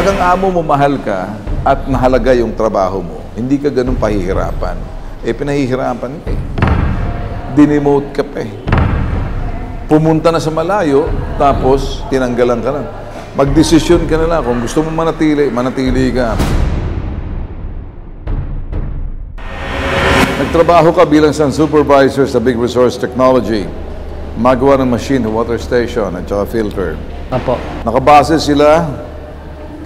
Pag ang amo mo mahal ka at mahalaga yung trabaho mo, hindi ka ganun pahihirapan. Eh, pinahihirapan ka eh. Dinemote ka pa eh. Pumunta na sa malayo, tapos tinanggalan ka na. Magdesisyon ka na lang. Kung gusto mo manatili, manatili ka. Nagtrabaho ka bilang isang supervisor sa Big Resource Technology. Magawa ng machine, water station, at saka filter. Opo. Nakabase sila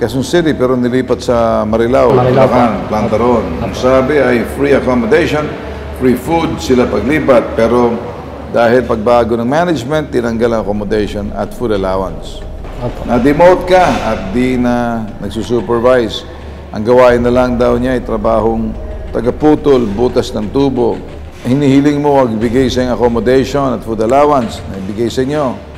Quezon City pero nilipat sa Marilao, Marilao Bulacan, Plantaron. Ang sabi ay free accommodation, free food sila paglipat pero dahil pagbago ng management, tinanggal ang accommodation at food allowance. Opo. Na-demote ka at di na nagsusupervise. Ang gawain na lang daw niya ay trabahong tagaputol, butas ng tubo. Hinihiling mo wag bigay sa accommodation at food allowance na ibigay sa inyo.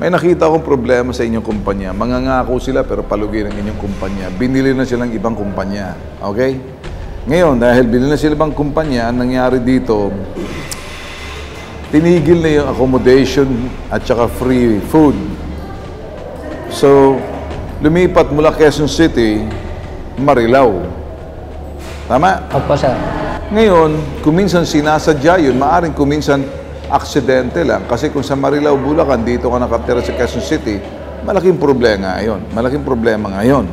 May nakita akong problema sa inyong kumpanya. Mangangako sila pero palugi ng inyong kumpanya. Binili na silang ibang kumpanya. Okay? Ngayon, dahil binili na silang ibang kumpanya, ang nangyari dito, tinigil na yung accommodation at saka free food. So, lumipat mula Quezon City, Marilao. Tama? Opo, sir. Ngayon, kuminsan sinasadya yun, maaring kuminsan aksidente lang. Kasi kung sa Marilao, Bulacan, dito ka nakatira sa Quezon City, malaking problema ngayon. Malaking problema ngayon.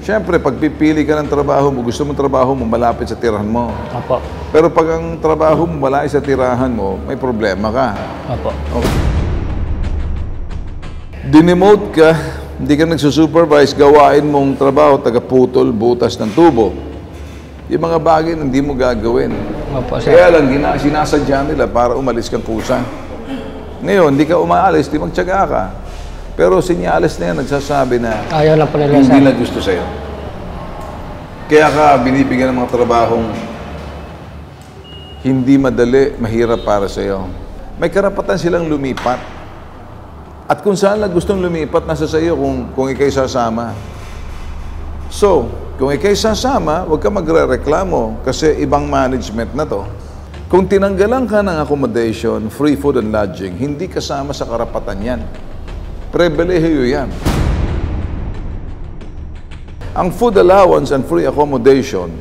Siyempre, pag pipili ka ng trabaho mo, gusto mong trabaho mo, malapit sa tirahan mo. Opo. Pero pag ang trabaho mo malayo sa tirahan mo, may problema ka. Opo. Okay. Dinemote ka, hindi ka nagsusupervise, gawain mong trabaho, tagaputol, butas ng tubo. Yung mga bagay na hindi mo gagawin. Opo, sir. Kaya lang, gina, sinasadya nila para umalis kang kusa. Ngayon, hindi ka umaalis, di magtyaga ka. Pero sinyales na yan, nagsasabi na Ayaw lang po nila, hindi na gusto sa'yo. Kaya ka binibigyan ng mga trabahong hindi madali, mahirap para sa'yo. May karapatan silang lumipat. At kung saan lang gustong lumipat, nasa sa'yo kung, kung ikay sasama. So, kung ikay sasama, huwag ka magre-reklamo kasi ibang management na to. Kung tinanggalan ka ng accommodation, free food and lodging, hindi kasama sa karapatan yan. Pribilehiyo yan. Ang food allowance and free accommodation,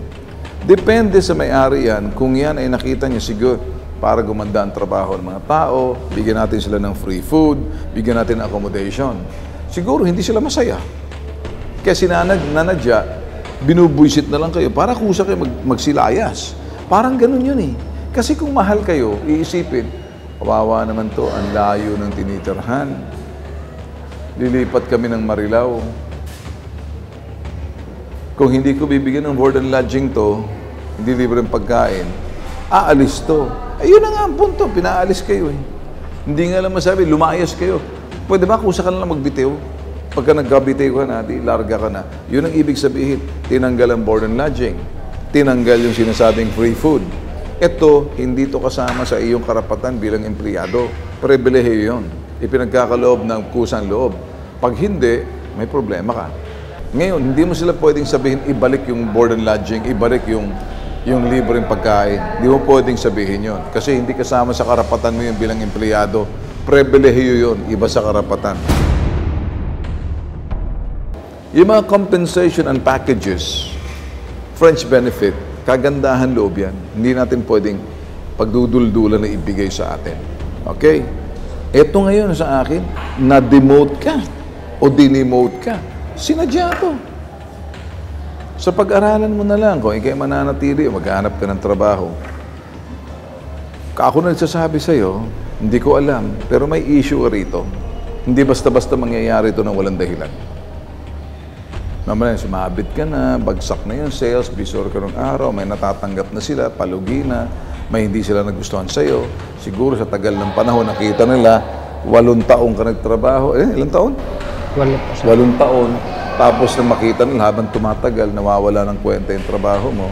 depende sa may-ari yan kung yan ay nakita niya siguro para gumanda ang trabaho ng mga tao, bigyan natin sila ng free food, bigyan natin ng accommodation. Siguro hindi sila masaya. Kaya sinanag, nanadya, binubwisit na lang kayo para kusa kayo mag, magsilayas. Parang ganun yun eh. Kasi kung mahal kayo, iisipin, kawawa naman to, ang layo ng tinitirhan. Lilipat kami ng Marilao. Kung hindi ko bibigyan ng board and lodging to, hindi libre ang pagkain, aalis to. Ayun na nga ang punto, pinaalis kayo eh. Hindi nga lang masabi, lumayas kayo. Pwede ba kusa ka na lang magbitiw? Pagka nagkabitiw ka na, di larga ka na. Yun ang ibig sabihin, tinanggal ang board and lodging. Tinanggal yung sinasabing free food. Ito, hindi to kasama sa iyong karapatan bilang empleyado. Pribilehiyo yun. Ipinagkakaloob ng kusang loob. Pag hindi, may problema ka. Ngayon, hindi mo sila pwedeng sabihin, ibalik yung board and lodging, ibalik yung yung libreng pagkain. Hindi mo pwedeng sabihin yon Kasi hindi kasama sa karapatan mo yun bilang empleyado. Pribilehiyo yun, iba sa karapatan. Yung mga compensation and packages, French benefit, kagandahan loob yan. Hindi natin pwedeng pagduduldulan na ibigay sa atin. Okay? Ito ngayon sa akin, na-demote ka o dinemote ka. Sinadya to. So pag-aralan mo na lang kung ikay mananatili maghanap ka ng trabaho. Ako na nagsasabi sa'yo, hindi ko alam, pero may issue rito. Hindi basta-basta mangyayari ito ng walang dahilan. Mamaya, sumabit ka na, bagsak na yung sales, bisor ka ng araw, may natatanggap na sila, palugi na, may hindi sila nagustuhan sa'yo. Siguro sa tagal ng panahon, nakita nila, walong taong ka nagtrabaho. Eh, ilang taon? Wala po, sir. Walong taon. Tapos na makita nila habang tumatagal, nawawala ng kwenta yung trabaho mo.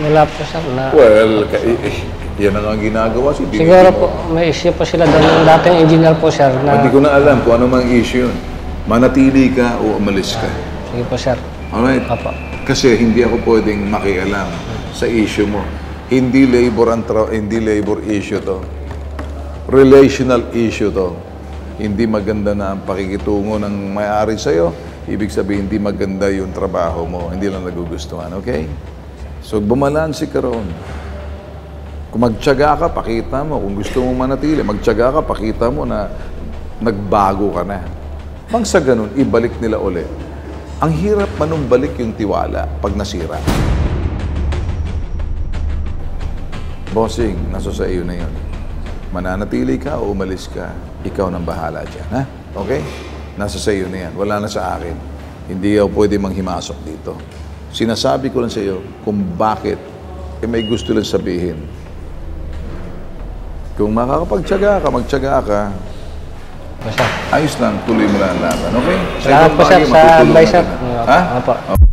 Wala po, sir. Na, Well, ka, eh, yan ang ang ginagawa. Si siguro po, may issue po sila doon ng dating engineer po, sir, na... Hindi ko na alam kung ano mang issue yun. Manatili ka o umalis ka. Sige po, sir. Alright? Apo. Kasi hindi ako pwedeng makialam sa issue mo. Hindi labor tra- hindi labor issue to. Relational issue to. Hindi maganda na ang pakikitungo ng may-ari sa'yo. ibig sabihin hindi maganda yung trabaho mo, hindi lang nagugustuhan, okay? So, bumalansi ka roon. Kung magtyaga ka, pakita mo. Kung gusto mo manatili, magtyaga ka, pakita mo na nagbago ka na. Pang sa ganun, ibalik nila ulit. Ang hirap manumbalik yung tiwala pag nasira. Bossing, nasa sa iyo na yun. Mananatili ka o umalis ka, ikaw nang bahala dyan, ha? Okay? Nasa sa iyo na yan. Wala na sa akin. Hindi ako pwede manghimasok dito. Sinasabi ko lang sa iyo kung bakit eh may gusto lang sabihin. Kung makakapagtyaga ka, magtyaga ka, Po, sir. ayos lang, tuloy mo lang ang laban. Okay? Salamat po, sir, sa advice, sir. Ha? Opo.